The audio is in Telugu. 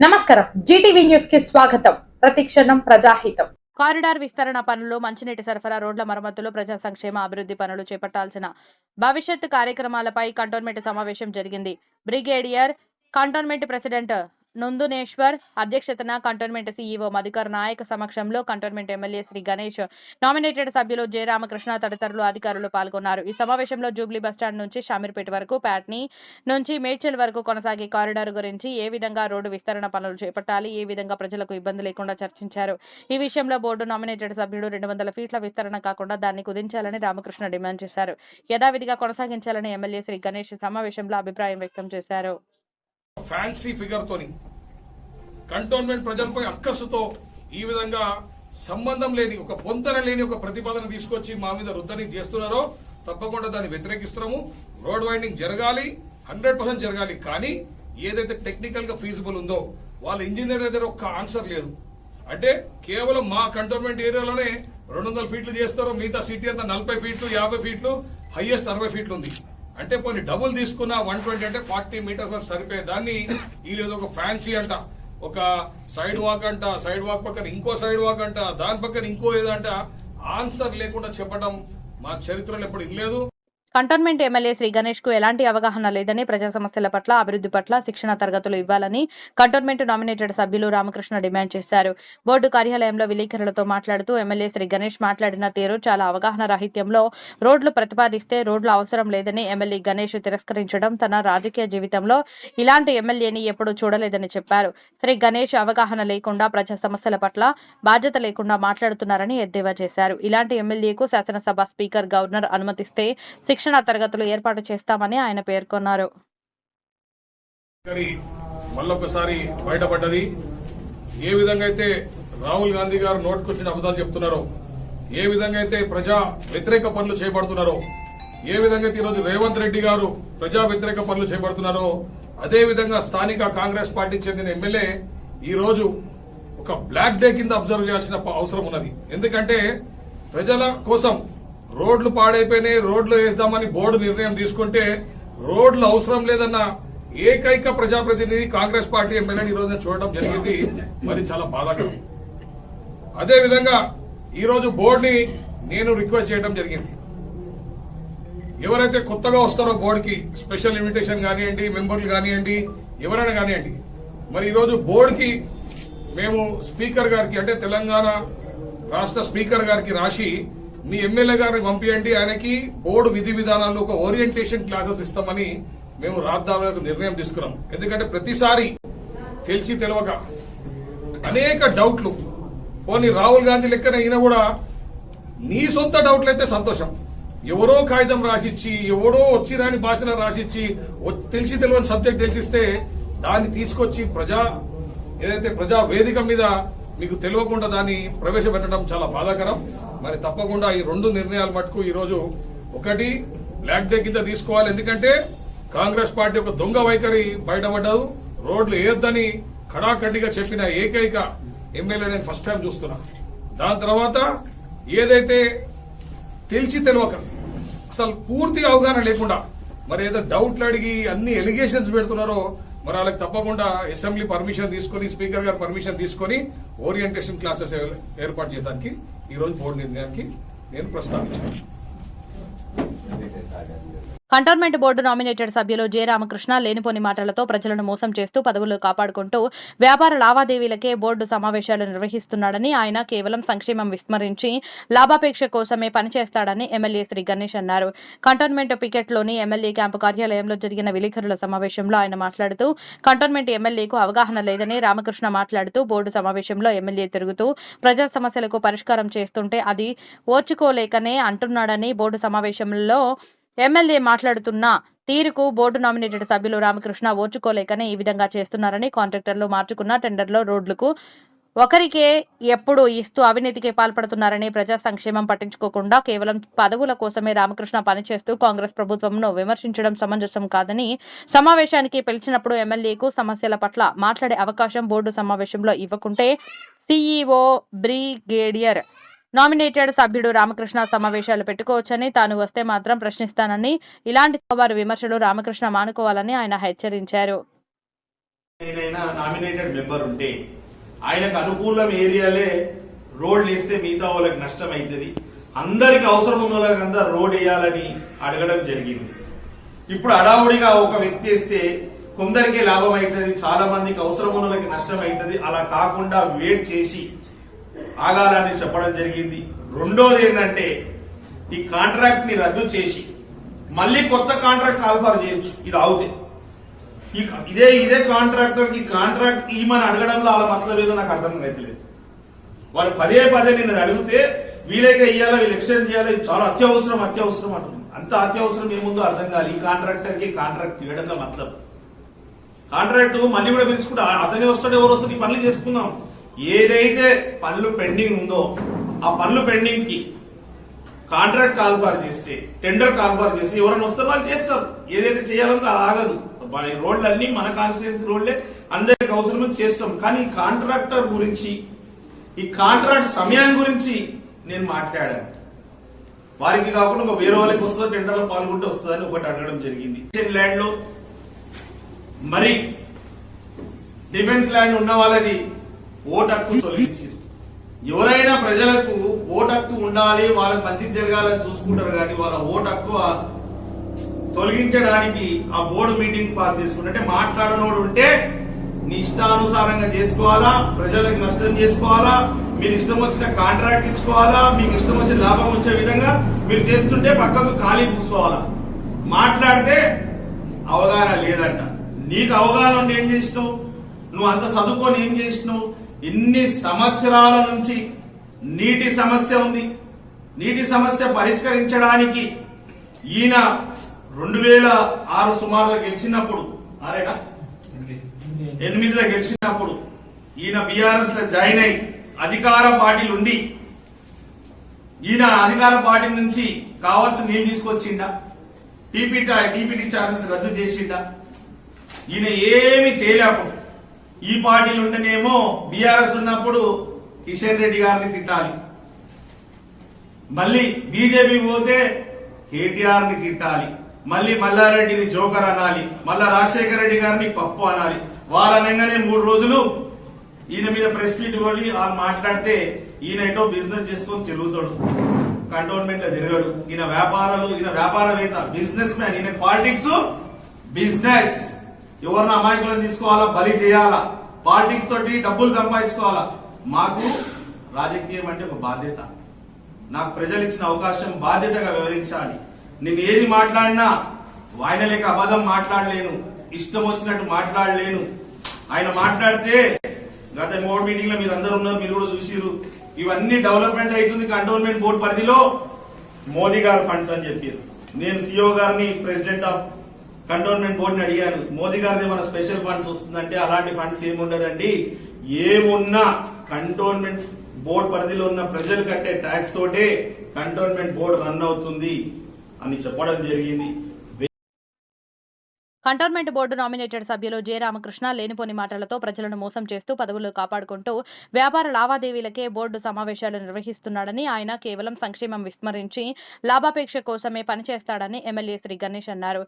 నమస్కారం. జీటీవీ న్యూస్కి స్వాగతం. ప్రతిక్షణం ప్రజాహితం. కారిడార్ విస్తరణ పనులు మంచినీటి సరఫరా రోడ్ల మరమ్మతులు ప్రజా సంక్షేమ అభివృద్ధి పనులు చేపట్టాల్సిన భవిష్యత్ కార్యక్రమాలపై కంటోన్మెంట్ సమావేశం జరిగింది. బ్రిగేడియర్ కంటోన్మెంట్ ప్రెసిడెంట్ నందునేశ్వర్ అధ్యక్షతన కంటోన్మెంట్ సీఈఓ మధుకర్ నాయక్ సమక్షంలో cantonment MLA Shri Ganesh nominated సభ్యులు జయరామకృష్ణ తదితరులు అధికారులు పాల్గొన్నారు. ఈ సమావేశంలో జూబ్లీ బస్టాండ్ నుంచి షామీర్పేట వరకు ప్యాట్నీ నుంచి మేడ్చల్ వరకు కొనసాగే కారిడార్ గురించి ఏ విధంగా రోడ్డు విస్తరణ పనులు చేపట్టాలి ఏ విధంగా ప్రజలకు ఇబ్బంది లేకుండా చర్చించారు. ఈ విషయంలో బోర్డు నామినేటెడ్ సభ్యుడు రెండు వందల ఫీట్ల విస్తరణ కాకుండా దాన్ని కుదించాలని రామకృష్ణ డిమాండ్ చేశారు. యథావిధిగా కొనసాగించాలని ఎమ్మెల్యే శ్రీ గణేష్ సమావేశంలో అభిప్రాయం వ్యక్తం చేశారు. ఫ్యాన్సీ ఫిగర్ తోని. కంటోన్మెంట్ ప్రజలపై అక్కసుతో ఈ విధంగా సంబంధం లేని ఒక పొంతన లేని ఒక ప్రతిపాదన తీసుకొచ్చి మా మీద రుద్దని చేస్తున్నారో తప్పకుండా దాన్ని వ్యతిరేకిస్తున్నాము. రోడ్ వైండింగ్ జరగాలి హండ్రెడ్ పర్సెంట్ జరగాలి. కానీ ఏదైతే టెక్నికల్గా ఫీజిబుల్ ఉందో వాళ్ళ ఇంజనీర్ దగ్గర ఒక్క ఆన్సర్ లేదు. అంటే కేవలం మా కంటోన్మెంట్ ఏరియాలోనే రెండు వందల ఫీట్లు చేస్తారో మిగతా సిటీ అంతా నలభై ఫీట్లు యాభై ఫీట్లు హైయెస్ట్ అరవై ఫీట్లు ఉంది. అంటే కొన్ని డబుల్ తీసుకున్న వన్ ట్వంటీ అంటే ఫార్టీ మీటర్స్ వరకు సరిపోయే దాన్ని వీళ్ళు ఒక ఫ్యాన్సీ అంట ఒక సైడ్ వాక్ అంట సైడ్ వాక్ పక్కన ఇంకో సైడ్ వాక్ అంట దాని పక్కన ఇంకో ఏదంట ఆన్సర్ లేకుండా చెప్పడం మా చరిత్రలో ఎప్పుడు ఇల్లేదు కంటోన్మెంట్ ఎమ్మెల్యే శ్రీ గణేష్కు ఎలాంటి అవగాహన లేదని ప్రజా సమస్యల పట్ల అభివృద్ధి పట్ల శిక్షణ తరగతులు ఇవ్వాలని కంటోన్మెంట్ నామినేటెడ్ సభ్యులు రామకృష్ణ డిమాండ్ చేశారు. బోర్డు కార్యాలయంలో విలేకరులతో మాట్లాడుతూ ఎమ్మెల్యే శ్రీ గణేష్ మాట్లాడిన తీరు చాలా అవగాహన రాహిత్యంలో రోడ్లు ప్రతిపాదిస్తే రోడ్లు అవసరం లేదని ఎమ్మెల్యే గణేష్ తిరస్కరించడం తన రాజకీయ జీవితంలో ఇలాంటి ఎమ్మెల్యేని ఎప్పుడూ చూడలేదని చెప్పారు. శ్రీ గణేష్ అవగాహన లేకుండా ప్రజా సమస్యల పట్ల బాధ్యత లేకుండా మాట్లాడుతున్నారని ఎద్దేవా చేశారు. ఇలాంటి ఎమ్మెల్యేకు శాసనసభ స్పీకర్ గవర్నర్ అనుమతిస్తే శిక్షణా తరగతులు ఏర్పాటు చేస్తామని ఆయన పేర్కొన్నారు. మళ్ళొకసారి బయటపడ్డది. ఏ విధంగా అయితే రాహుల్ గాంధీ గారు నోటుకొచ్చిన అబద్దాలు చెప్తున్నారో ఏ విధంగా అయితే ప్రజా వ్యతిరేక పనులు చేపడుతున్నారో ఏ విధంగా అయితే ఈరోజు రేవంత్ రెడ్డి గారు ప్రజా వ్యతిరేక పనులు చేపడుతున్నారో అదే విధంగా స్థానిక కాంగ్రెస్ పార్టీకి చెందిన ఎమ్మెల్యే ఈ రోజు ఒక బ్లాక్ డే కింద అబ్జర్వ్ చేయాల్సిన అవసరం ఉన్నది. ఎందుకంటే ప్రజల కోసం రోడ్లు పాడైపోయినాయి రోడ్లు వేద్దామని బోర్డు నిర్ణయం తీసుకుంటే రోడ్లు అవసరం లేదన్న ఏకైక ప్రజాప్రతినిధి కాంగ్రెస్ పార్టీ ఎమ్మెల్యేని ఈ రోజున చూడడం జరిగింది. మరి చాలా బాధాకరం. అదే విధంగా ఈ రోజు బోర్డుని నేను రిక్వెస్ట్ చేయడం జరిగింది. ఎవరైతే కొత్తగా వస్తారో బోర్డుకి స్పెషల్ ఇన్విటేషన్ కానివ్వండి మెంబర్లు కానివ్వండి ఎవరైనా కానివ్వండి మరి ఈరోజు బోర్డుకి మేము స్పీకర్ గారికి అంటే తెలంగాణ రాష్ట్ర స్పీకర్ గారికి రాసి మీ ఎమ్మెల్యే గారిని పంపించండి ఆయనకి బోర్డు విధి విధానాల్లో ఒక ఓరియంటేషన్ క్లాసెస్ ఇస్తామని మేము రాద్దామని నిర్ణయం తీసుకున్నాం. ఎందుకంటే ప్రతిసారి తెలిసి తెలవక అనేక డౌట్లు. పోనీ రాహుల్ గాంధీ లెక్కన ఈయన కూడా నీ సొంత డౌట్లు అయితే సంతోషం. ఎవరో కాగితం రాసిచ్చి ఎవరో వచ్చి రాని భాషలో రాసిచ్చి తెలిసి తెలియని సబ్జెక్ట్ తెలిసిస్తే దాన్ని తీసుకొచ్చి ప్రజా ఏదైతే ప్రజా వేదిక మీద మీకు తెలియకుండా దాన్ని ప్రవేశపెట్టడం చాలా బాధాకరం. మరి తప్పకుండా ఈ రెండు నిర్ణయాలు మటుకు ఈరోజు ఒకటి బ్లాక్ డే కింద తీసుకోవాలి. ఎందుకంటే కాంగ్రెస్ పార్టీ ఒక దొంగ వైఖరి బయటపడ్డదు. రోడ్లు వేయొద్దని కడాఖండిగా చెప్పిన ఏకైక ఎమ్మెల్యే నేను ఫస్ట్ టైం చూస్తున్నా. దాని తర్వాత ఏదైతే తెలిసి తెలియక అసలు పూర్తి అవగాహన లేకుండా మరి ఏదో డౌట్లు అడిగి అన్ని ఎలిగేషన్స్ పెడుతున్నారో మరి వాళ్ళకి తప్పకుండా అసెంబ్లీ పర్మిషన్ తీసుకొని స్పీకర్ గారు పర్మిషన్ తీసుకొని ఓరియంటేషన్ క్లాసెస్ ఏర్పాటు చేయడానికి ఈ రోజు బోర్డు నిర్ణయానికి నేను ప్రస్తావించాను. కంటోన్మెంట్ బోర్డు నామినేటెడ్ సభ్యులు జె రామకృష్ణ లేనిపోని మాటలతో ప్రజలను మోసం చేస్తూ పదవులు కాపాడుకుంటూ వ్యాపార లావాదేవీలకే బోర్డు సమావేశాలు నిర్వహిస్తున్నాడని ఆయన కేవలం సంక్షేమం విస్మరించి లాభాపేక్ష కోసమే పనిచేస్తాడని ఎమ్మెల్యే శ్రీ గణేష్ అన్నారు. కంటోన్మెంట్ పికెట్లోని ఎమ్మెల్యే క్యాంపు కార్యాలయంలో జరిగిన విలేకరుల సమావేశంలో ఆయన మాట్లాడుతూ కంటోన్మెంట్ ఎమ్మెల్యేకు అవగాహన లేదని రామకృష్ణ మాట్లాడుతూ బోర్డు సమావేశంలో ఎమ్మెల్యే తిరుగుతూ ప్రజా సమస్యలకు పరిష్కారం చేస్తుంటే అది ఓర్చుకోలేకనే అంటున్నాడని బోర్డు సమావేశంలో ఎమ్మెల్యే మాట్లాడుతున్న తీరుకు బోర్డు నామినేటెడ్ సభ్యులు రామకృష్ణ ఓర్చుకోలేకనే ఈ విధంగా చేస్తున్నారని కాంట్రాక్టర్లు మార్చుకున్న టెండర్లో రోడ్లకు ఒకరికే ఎప్పుడు ఇస్తూ అవినీతికి పాల్పడుతున్నారని ప్రజా సంక్షేమం పట్టించుకోకుండా కేవలం పదవుల కోసమే రామకృష్ణ పనిచేస్తూ కాంగ్రెస్ ప్రభుత్వంను విమర్శించడం సమంజసం కాదని సమావేశానికి పిలిచినప్పుడు ఎమ్మెల్యేకు సమస్యల పట్ల మాట్లాడే అవకాశం బోర్డు సమావేశంలో ఇవ్వకుంటే సీఈఓ బ్రిగేడియర్ నామినేటెడ్ సభ్యుడు రామకృష్ణ సమావేశాలు పెట్టుకోవచ్చని తాను వస్తే మాత్రం ప్రశ్నిస్తానని ఇలాంటి వారి విమర్శలు రామకృష్ణ మానుకోవాలని ఆయన హెచ్చరించారు. ఆయనకు అనుకూలం ఏరియాలే రోడ్లు వేస్తే మిగతా వాళ్ళకి నష్టం అవుతుంది అందరికి అవసరం ఉన్న వాళ్ళకంతా రోడ్ వేయాలని అడగడం జరిగింది. ఇప్పుడు అడావుడిగా ఒక వ్యక్తి వేస్తే కొందరికి లాభం అవుతుంది చాలా మందికి అవసరం ఉన్న వాళ్ళకి నష్టం అవుతుంది అలా కాకుండా వెయిట్ చేసి ఆగాలని చెప్పడం జరిగింది. రెండోది ఏంటంటే ఈ కాంట్రాక్ట్ని రద్దు చేసి మళ్ళీ కొత్త కాంట్రాక్ట్ ఆల్ఫర్ చేయొచ్చు. ఇది అవుతే. ఇదే ఇదే కాంట్రాక్టర్కి కాంట్రాక్ట్ ఇవ్వమని అడగడంలో వాళ్ళ మతలబ్ ఏదో నాకు అర్థం అవుతలేదు వాళ్ళు పదే పదే నేను అడిగితే వీలైతే ఇయ్యాలా వీళ్ళు ఎక్స్టెండ్ చేయాలి చాలా అత్యవసరం అత్యవసరం అంటుంది. అంత అత్యవసరం ఏముందో అర్థం కాదు ఈ కాంట్రాక్టర్కి కాంట్రాక్ట్ ఇవ్వడంలో మతలబ్ కాంట్రాక్ట్ మళ్ళీ కూడా పిలుచుకుంటా అతనే వస్తాడు ఎవరు వస్తాడు ఈ పనులు చేసుకుందాం. ఏదైతే పనులు పెండింగ్ ఉందో ఆ పనులు పెండింగ్కి కాంట్రాక్ట్ కాల్బార్ చేస్తే టెండర్ కాల్బార్ చేసి ఎవరైనా వస్తే వాళ్ళు చేస్తారు. ఏదైతే చేయాలో అది ఆగదు. వాళ్ళ రోడ్లు అన్ని మన కాన్స్టిట్యున్సీ రోడ్లే అందరికి అవసరం చేస్తాం. కానీ ఈ కాంట్రాక్టర్ గురించి ఈ కాంట్రాక్ట్ సమయం గురించి నేను మాట్లాడాను. వారికి కాకుండా ఒక వేరే వాళ్ళకి వస్తుంది టెండర్లో పాల్గొంటే వస్తుందని ఒకటి అడగడం జరిగింది. ల్యాండ్లో మరి డిఫెన్స్ ల్యాండ్ ఉన్న వాళ్ళది ఓటు హక్కు తొలగించారు ఎవరైనా ప్రజలకు ఓటు హక్కు ఉండాలి వాళ్ళకి మంచి జరగాలని చూసుకుంటారు కానీ వాళ్ళ ఓటు హక్కు తొలగించడానికి ఆ బోర్డు మీటింగ్ పాస్ చేసుకుంటే అంటే మాట్లాడనోడు ఉంటే నీ ఇష్టానుసారంగా చేసుకోవాలా ప్రజలకు నష్టం చేసుకోవాలా మీరు ఇష్టం వచ్చిన కాంట్రాక్ట్ ఇచ్చుకోవాలా మీకు ఇష్టం వచ్చిన లాభం వచ్చే విధంగా మీరు చేస్తుంటే పక్కకు ఖాళీ కూర్చోవాలా. మాట్లాడితే అవగాహన లేదంట. నీకు అవగాహన ఉండి ఏం చేసినావు? నువ్వు అంత చదువుకొని ఏం చేసినావు? ఇన్ని సంవత్సరాల నుంచి నీటి సమస్య ఉంది. నీటి సమస్య పరిష్కరించడానికి ఈయన రెండు వేల ఆరు సుమారులో గెలిచినప్పుడు ఆరేనా? ఎనిమిదిలో గెలిచినప్పుడు ఈయన బీఆర్ఎస్లో జాయిన్ అయి అధికార పార్టీలు ఉండి ఈయన అధికార పార్టీ నుంచి కావాల్సిన నీళ్ళు తీసుకొచ్చిండా? టీపీ టీపీటీ చార్జెస్ రద్దు చేసిండా? ఈయన ఏమి చేయలేకపోతే ఈ పార్టీలు ఉంటేనేమో బీఆర్ఎస్ ఉన్నప్పుడు కిషన్ రెడ్డి గారిని తిట్టాలి. మళ్ళీ బీజేపీ పోతే కేటీఆర్ని తిట్టాలి. మళ్ళీ మల్లారెడ్డిని జోకర్ అనాలి. మళ్ళా రాజశేఖర రెడ్డి గారిని పప్పు అనాలి. వారనగానే మూడు రోజులు ఈయన మీద ప్రెస్ మీట్ కొట్టి వాళ్ళు మాట్లాడితే ఈయన ఏటో బిజినెస్ చేసుకొని తిరుగుతాడు. కంటోన్మెంట్లో తిరగడు. ఈయన వ్యాపారాలు ఈయన వ్యాపారవేత్త బిజినెస్ మ్యాన్. ఈయన పాలిటిక్స్ బిజినెస్. ఎవరిని అమాయకులను తీసుకోవాలా? బలి చేయాలా? పాలిటిక్స్ తోటి డబ్బులు సంపాదించుకోవాలా? మాకు రాజకీయం అంటే ఒక బాధ్యత. నాకు ప్రజలు ఇచ్చిన అవకాశం బాధ్యతగా వివరించాలి. నేను ఏది మాట్లాడినా ఆయన లేక అబద్ధం మాట్లాడలేను. ఇష్టం వచ్చినట్టు మాట్లాడలేను. ఆయన మాట్లాడితే గత మూడు మీటింగ్లో మీరు అందరు ఉన్నారు మీరు కూడా చూసిరు ఇవన్నీ డెవలప్మెంట్ అవుతుంది కంటోన్మెంట్ బోర్డు పరిధిలో మోదీ గారు ఫండ్స్ అని చెప్పారు. నేను సిఇఓ గారిని ప్రెసిడెంట్ ఆఫ్ కంటోన్మెంట్ బోర్డుని అడిగాను మోదీ గారిది మన స్పెషల్ ఫండ్స్ వస్తుందంటే అలాంటి ఫండ్స్ ఏముండదండి? ఏమున్నా కంటోన్మెంట్ బోర్డు పరిధిలో ఉన్న ప్రజలు కట్టే ట్యాక్స్ తోటే కంటోన్మెంట్ బోర్డు రన్ అవుతుంది అని చెప్పడం జరిగింది. కంటోన్మెంట్ బోర్డు నామినేటెడ్ సభ్యులు జె. రామకృష్ణ లేనిపోని మాటలతో ప్రజలను మోసం చేస్తూ పదవులు కాపాడుకుంటూ వ్యాపార లావాదేవీలకే బోర్డు సమావేశాలు నిర్వహిస్తున్నాడని ఆయన కేవలం సంక్షేమం విస్మరించి లాభాపేక్ష కోసమే పనిచేస్తాడని ఎమ్మెల్యే శ్రీ గణేష్ అన్నారు.